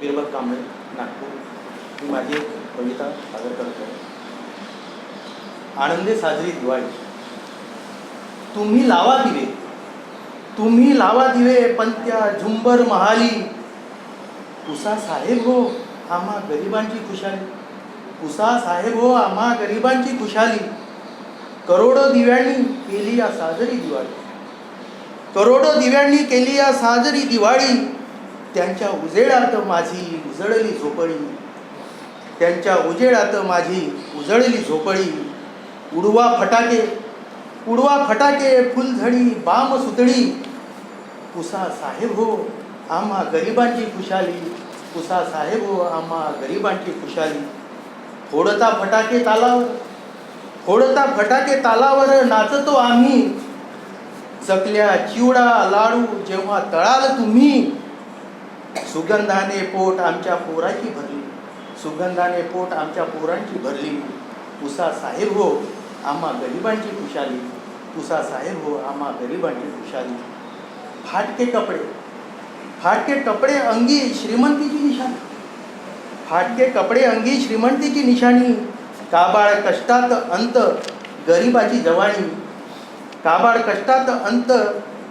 बिरबल कांबळे नागपूर. ही माझी एक कविता सादर करत. आहे आनंदे साजरी दिवाळी. तुम्ही लावा दिवे. तुम्ही लावा दिवे पंत्या झुंबर महाली. उसा साहेब हो आम्हा गरिबांची खुशाली. उसा साहेब हो आम्हा गरिबांची खुशाली. करोडो दिव्यांनी केली या साजरी दिवाळी. करोडो दिव्यांनी केली या साजरी दिवाळी. त्यांच्या उजेडात माझी उजळली झोपडी. त्यांच्या उजेडात माझी उजळली झोपडी. उडवा फटाके उडवा फटाके फुलझडी बाम सुतळी पुसा साहेब हो आम्हा गरिबांची खुशाली. पुसा साहेब हो आम्हा गरिबांची खुशाली. फोडता फटाके तालावर फोडता फटाके तालावर नाचतो आम्ही. चकल्या चिवडा लाडू जेव्हा तळाल तुम्ही सुगंधाने पोट आमच्या पोराची भरली. सुगंधाने पोट आमच्या पोरांची भरली. उसा साहेब हो आम्हा गरिबांची खुशाली. उसा साहेब हो आम्हा गरिबांची खुशाली. फाटके कपडे. फाटके कपडे अंगी श्रीमंतीची निशाणी. फाटके कपडे अंगी श्रीमंतीची निशाणी. काबाळ कष्टात अंत गरिबाची जवाणी काबाड कष्टात अंत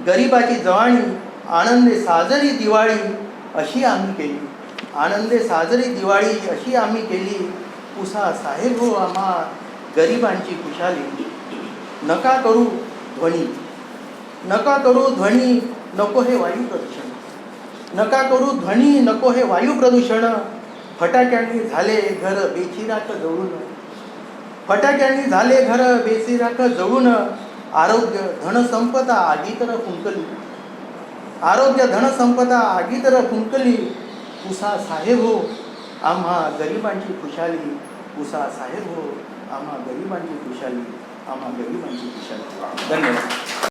गरिबाची जवाणी आनंदे साजरी दिवाळी. अशी आम्ही केली. आनंदे साजरी दिवाळी अशी आम्ही केली. उसा साहेब हो आम्हा गरिबांची खुशाली. नका करू ध्वनी. नका करू ध्वनी नको हे वायू प्रदूषण. नका करू ध्वनी नको हे वायू प्रदूषण. फटाक्यांनी झाले घर बेचिराक जळून. फटाक्यांनी झाले घर बेचिराक जळून. आरोग्य धनसंपदा आगीतर फुंकली. आरोग्य धनसंपदा आगीतर फुंकली उसा साहेब हो आम्हा गरिबांची खुशाली. उसा साहेब हो आम्हा गरिबांची खुशाली. आम्हा गरिबांची खुशाली. धन्यवाद.